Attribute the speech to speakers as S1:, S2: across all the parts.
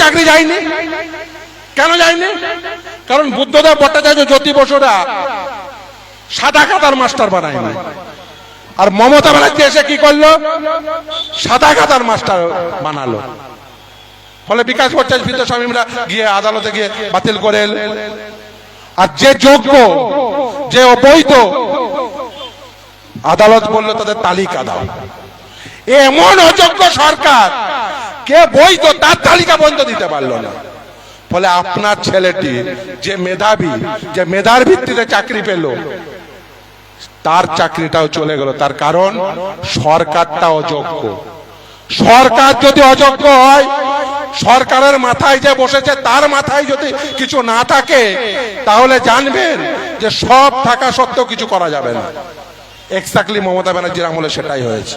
S1: চাকরি যায়নি। কেন যায়নি? কারণ বুদ্ধদেব ভট্টাচার্য জ্যোতি বসুরা সাদা খাতার মাস্টার বানায়নি। আর মমতা ব্যানার্জি এসে কি করল? সাদা খাতার মাস্টার বানালো। ফলে বিকাশ ভট্টাচার্য স্বামীরা গিয়ে আদালতে গিয়ে বাতিল করে। আর যে যোগ্য, যে অবৈধ, আদালত বলল, তাদের তালিকা দাও। এমন অযোগ্য সরকার কে বৈধ, তার তালিকা বন্ধ দিতে পারল না। ফলে আপনার ছেলেটি যে মেধাবী, যে মেধার ভিত্তিতে চাকরি পেল, তার চাকরিটাও চলে গেল। তার কারণ সরকারটা অযোগ্য। সরকার যদি অযোগ্য হয়, সরকারের মাথায় যে বসেছে, তার মাথায় যদি কিছু না থাকে, তাহলে জানবেন যে সব থাকা সত্ত্বেও কিছু করা যাবে না। এক্স্যাক্টলি মমতা ব্যানার্জির আমলে সেটাই হয়েছে।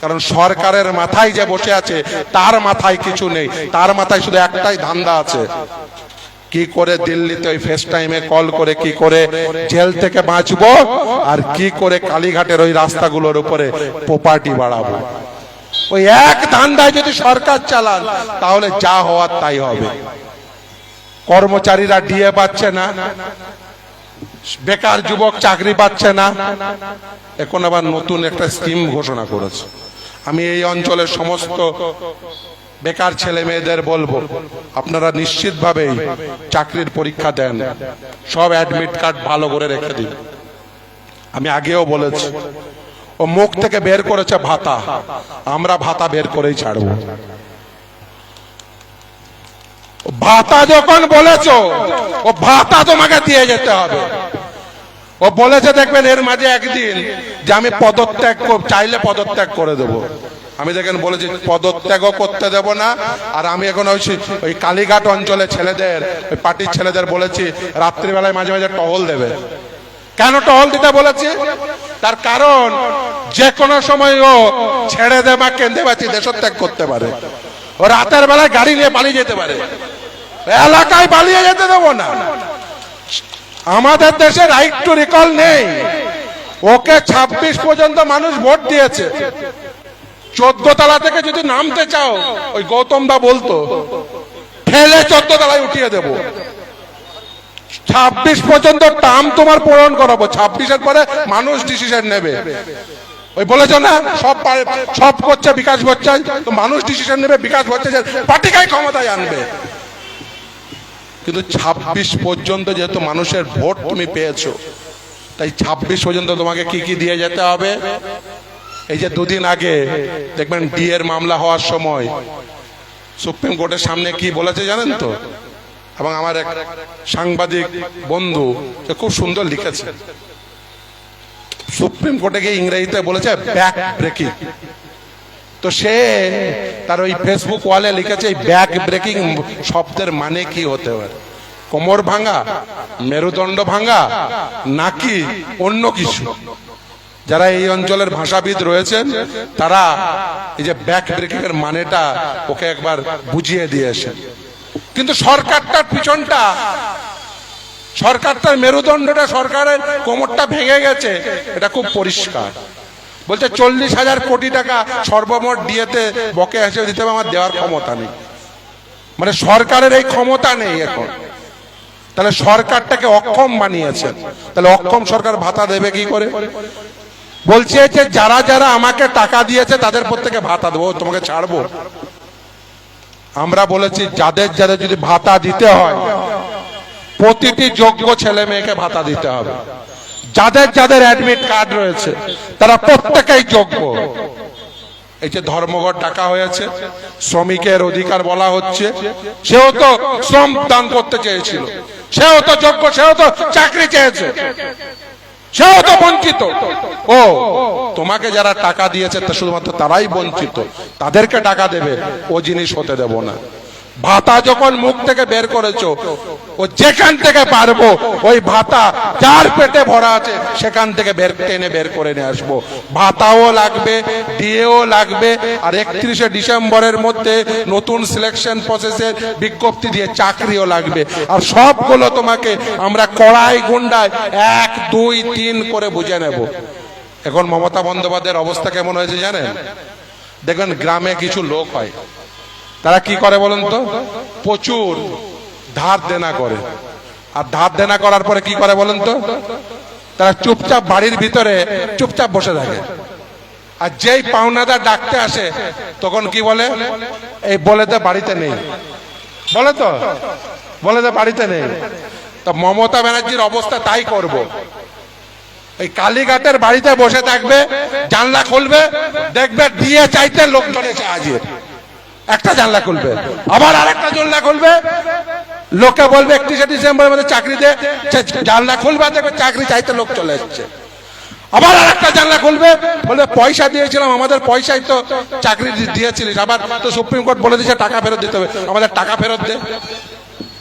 S1: কারণ সরকারের মাথায় যে বসে আছে, তার মাথায় কিছু নেই। তার মাথায় শুধু একটাই ধান্দা আছে। কি করে দিল্লিতে ওই ফেস টাইমে কল করে, কি করে জেল থেকে বাঁচবো, আর কি করে কালীঘাটের ওই রাস্তাগুলোর উপরে প্রপার্টি বাড়াবো? ওই এক ধান্দায় যদি সরকার চালান, তাহলে যা হওয়ার তাই হবে। কর্মচারীরা ডিএ পাচ্ছে না। বেকার যুবক চাকরি পাচ্ছে না। এখন আবার নতুন একটা স্কিম ঘোষণা করেছে। আমি এই অঞ্চলের সমস্ত বেকার ছেলে মেয়েদের বলব, আপনারা নিশ্চিতভাবেই চাকরির পরীক্ষা দেন। সব অ্যাডমিট কার্ড ভালো করে রেখে দিন। আমি আগেও বলেছি, ও মুখ থেকে বের করেছে ভাতা, আমরা ভাতা বের করেই ছাড়বো। ভাতা যখন বলেছ, ও ভাতা তোমাকে দিয়ে যেতে হবে। ও বলেছে দেখবেন এর মাঝে একদিন যে আমি পদত্যাগ চাইলে পদত্যাগ করে দেব। আমি দেখেন বলেছি, পদত্যাগও করতে দেব না। আর আমি এখন ওই ওই কালীঘাট অঞ্চলে ছেলেদের, ওই পার্টির ছেলেদের বলেছি, রাত্রিবেলায় মাঝে মাঝে টহল দেবে। কেন টহল দিতে বলেছি? তার কারণ, যে কোনো সময় ও ছেড়ে দেবা কেঁদে বাঁচি দেশত্যাগ করতে পারে। ও রাতের বেলায় গাড়ি নিয়ে পালিয়ে যেতে পারে। এলাকায় পালিয়ে যেতে দেবো না। আমাদের দেশে রাইট টু রিকল নেই। ওকে ২৬ পর্যন্ত মানুষ ভোট দিয়েছে। চোদ্দ তলা থেকে যদি নামতে চাও, ওই গৌতম দা বলতো, ঠেলে চোদ্দ তলায় উঠিয়ে দেব। ছাব্বিশ পর্যন্ত টার্ম তোমার পূরণ করাবো। ছাব্বিশের পরে মানুষ ডিসিশন নেবে। ওই বলেছ না, সব সব করছে বিকাশ ভট্টাচার্য, তো মানুষ ডিসিশন নেবে বিকাশ ভট্টাচার্য। পার্টিকাই ক্ষমতায় আনবে। কিন্তু ২৬ পর্যন্ত যেহেতু মানুষের ভোট তুমি পেয়েছ, তাই ২৬ পর্যন্ত তোমাকে কি কি দিয়ে যেতে হবে? এই যে দুদিন আগে দেখবেন ডি এর মামলা হওয়ার সময় সুপ্রিম কোর্টের সামনে কি বলেছে জানেন তো? এবং আমার এক সাংবাদিক বন্ধু খুব সুন্দর লিখেছে। সুপ্রিম কোর্টে গিয়ে ইংরেজিতে বলেছে ব্যাক ব্রেকিং তো সে তার ওই ফেসবুক ওয়ালে লিখেছে, এই ব্যাক ব্রেকিং শব্দের মানে কি হতে পারে? কোমর ভাঙা, মেরুদণ্ড ভাঙা, নাকি অন্য কিছু? যারা এই অঞ্চলের ভাষাবিদ রয়েছেন, তারা এই যে ব্যাক ব্রেকিং এর মানেটা ওকে একবার বুঝিয়ে দিয়েছে কিন্তু সরকারটার পিছনটা, সরকারটার মেরুদণ্ডটা সরকারের কোমরটা ভেঙে গেছে, এটা খুব পরিষ্কার। বলছে, চল্লিশ হাজার কোটি টাকা সর্বমোট দিয়েতে বকে হিসেবে দিতে হবে, আমার দেওয়ার ক্ষমতা নেই। মানে সরকারের এই ক্ষমতা নেই এখন। তাহলে সরকারটাকে অক্ষম বানিয়েছেন। তাহলে অক্ষম সরকার ভাতা দেবে কি করে? বলছে যে, যারা যারা আমাকে টাকা দিয়েছে, তাদের প্রত্যেকে ভাতা দেবো, তোমাকে ছাড়বো। আমরা বলেছি, যাদের যাদের যদি ভাতা দিতে হয়, প্রতিটি যোগ্য ছেলে মেয়েকে ভাতা দিতে হবে। যাদের যাদের অ্যাডমিট কার্ড রয়েছে, তারা প্রত্যেকেই যোগ্য। এই যে ধর্মঘট ডাকা হয়েছে, শ্রমিকের অধিকার বলা হচ্ছে, সেও তো শ্রম দান করতে চেয়েছিল। সেও তো যোগ্য, সেও তো চাকরি চেয়েছে। সেও তো বঞ্চিত। ও, তোমাকে যারা টাকা দিয়েছে, তা শুধুমাত্র তারাই বঞ্চিত। তাদেরকে টাকা দেবে, ও জিনিস হতে দেব না। ভাতা যখন মুখ থেকে বের করেছ, ও যেখান থেকে পারব, ওই ভাতা যার পেটে ভরা আছে, সেখান থেকে বের, টেনে বের করে নিয়ে আসব। ভাতাও লাগবে ডিএও লাগবে, আর একত্রিশে ডিসেম্বরের মধ্যে নতুন সিলেকশন প্রসেসের বিজ্ঞপ্তি দিয়ে চাকরিও লাগবে। আর সবগুলো তোমাকে আমরা কড়াই গুন্ডায় এক, দুই, তিন করে বুঝে নেব। এখন মমতা বন্দ্যোপাধ্যায়ের অবস্থা কেমন হয়েছে জানেন? দেখবেন গ্রামে কিছু লোক হয়। তারা কি করে বলেন তো? প্রচুর ধার দেনা করে। আর ধার দেনা করার পরে কি করে বলেন তো? তারা চুপচাপ বাড়ির ভিতরে চুপচাপ বসে থাকে। আর যেই পাওনাদার ডাকতে আসে, তখন কি বলে? এই বলে তো বাড়িতে নেই। বলে তো? বলে তো বাড়িতে নেই। তো মমতা ব্যানার্জির অবস্থা তাই করব। এই কালীঘাটের বাড়িতে বসে থাকবে, জানলা খুলবে, দেখবে দিয়ে চাইতে লোকজন হাজির। একটা জানলা খুলবে। আবার আরেকটা জানলা খুলবে। লোকে বলবে, একত্রিশে ডিসেম্বরের মধ্যে চাকরি সে জানলা খুলবে, দেখবে চাকরি চাইতে লোক চলে এসছে। আবার আর একটা জানলা খুলবে। বলবে পয়সা দিয়েছিলাম, আমাদের পয়সাই তো চাকরি দিয়েছিলিস। আবার তো সুপ্রিম কোর্ট বলে দিয়েছে, টাকা ফেরত দিতে হবে। আমাদের টাকা ফেরত দে।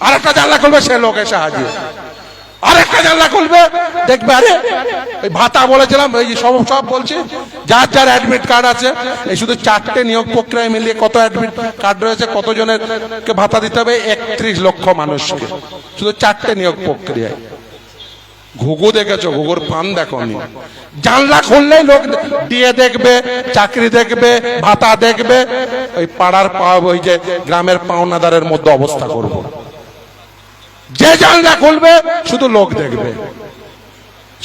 S1: আর একটা জানলা খুলবে, সে লোক এসে হাজির। আরেকটা জানলা খুলবে। দেখবে, আরে এই ভাতা বলেছিলাম, এই সব সব বলছি। যার যার অ্যাডমিট কার্ড আছে, এই শুধু চারটে নিয়োগ প্রক্রিয়ায় মিলিয়ে কত অ্যাডমিট কার্ড রয়েছে কতজনের কে ভাতা দিতে হবে, একত্রিশ লক্ষ মানুষকে। শুধু চারটে নিয়োগ প্রক্রিয়ায়। ঘুঘু দেখেছ? ঘুঘুর ফান দেখো নি। জানলা খুললেই লোক দিয়ে দেখবে, চাকরি দেখবে, ভাতা দেখবে। ওই পাড়ার পা- ওই যে গ্রামের পাওনাদারের মধ্যে অবস্থা করব। যে জানলা খুলবে, শুধু লোক দেখবে।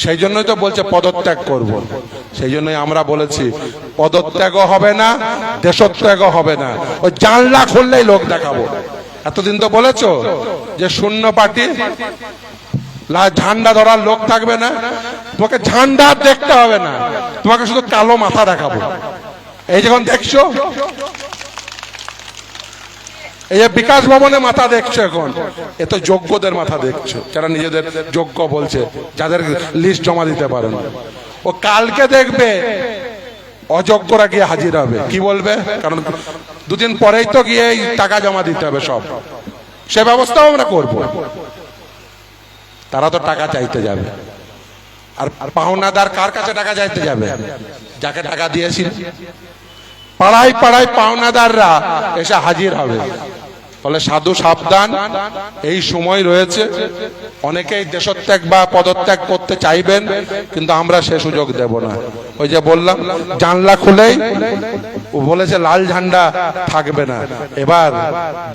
S1: সেই জন্যই তো বলছে পদত্যাগ করব। সেই জন্যই আমরা বলেছি, পদত্যাগও হবে না, দেশত্যাগও হবে না। ওই জানলা খুললেই লোক দেখাবো। এতদিন তো বলেছ যে শূন্য পার্টি ঝান্ডা ধরার লোক থাকবে না। তোমাকে ঝান্ডা দেখতে হবে না। তোমাকে শুধু কালো মাথা দেখাবো। এই যখন দেখছ এই যে বিকাশ ভবনে মাথা দেখছ এখন? এ তো যোগ্যদের মাথা দেখছ। যারা নিজেদের যোগ্য বলছে, যাদের লিস্ট জমা দিতে পারেন ও কালকে দেখবে, অযোগ্যরা গিয়ে হাজির হবে। কি বলবে? কারণ দুদিন পরেই তো গিয়ে টাকা জমা দিতে হবে সব। সে ব্যবস্থাও আমরা করব। তারা তো টাকা চাইতে যাবে। আর পাওনাদার কার কাছে টাকা চাইতে যাবে? যাকে টাকা দিয়েছিল পাড়ায় পাড়ায় পাওনাদাররা এসে হাজির হবে। ফলে সাধু সাবধান। এই সময় রয়েছে। অনেকেই দেশত্যাগ বা পদত্যাগ করতে চাইবেন, কিন্তু আমরা সে সুযোগ দেব না। ওই যে বললাম, জানলা খুলেই বলেছে, লাল ঝান্ডা থাকবে না। এবার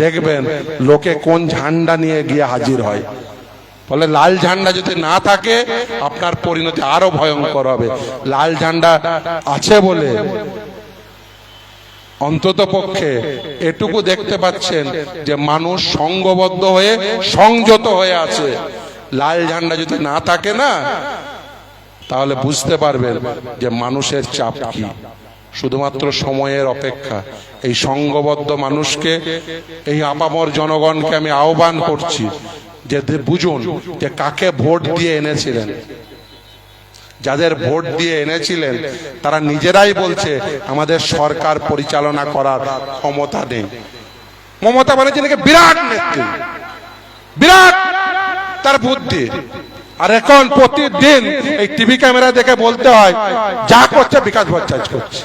S1: দেখবেন, লোকে কোন ঝান্ডা নিয়ে গিয়ে হাজির হয়। ফলে লাল ঝান্ডা যদি না থাকে, আপনার পরিণতি আরও ভয়ঙ্কর হবে। লাল ঝান্ডা আছে বলে অন্তত পক্ষে এটুকু দেখতে পাচ্ছেন যে মানুষ সংঘবদ্ধ হয়ে সংযত হয়ে আছে। লাল ঝান্ডা যদি না থাকে না, তাহলে বুঝতে পারবেন যে মানুষের চাপ কি। শুধুমাত্র সময়ের অপেক্ষা, এই সংঘবদ্ধ মানুষকে, এই আপামর জনগণকে আমি আহ্বান করছি যে বুঝুন যে কাকে ভোট দিয়ে এনেছিলেন। যাদের ভোট দিয়ে এনেছিলেন, তারা নিজেরাই বলছে, আমাদের সরকার পরিচালনা করার ক্ষমতা নেই। মমতা ব্যানার্জি নাকি বিরাট নেত্রী? বিরাট তার বুদ্ধি। আর এখন প্রতিদিন এই টিভি ক্যামেরা দেখে বলতে হয়, যা করছে বিকাশ ভট্টাচার্য করছে।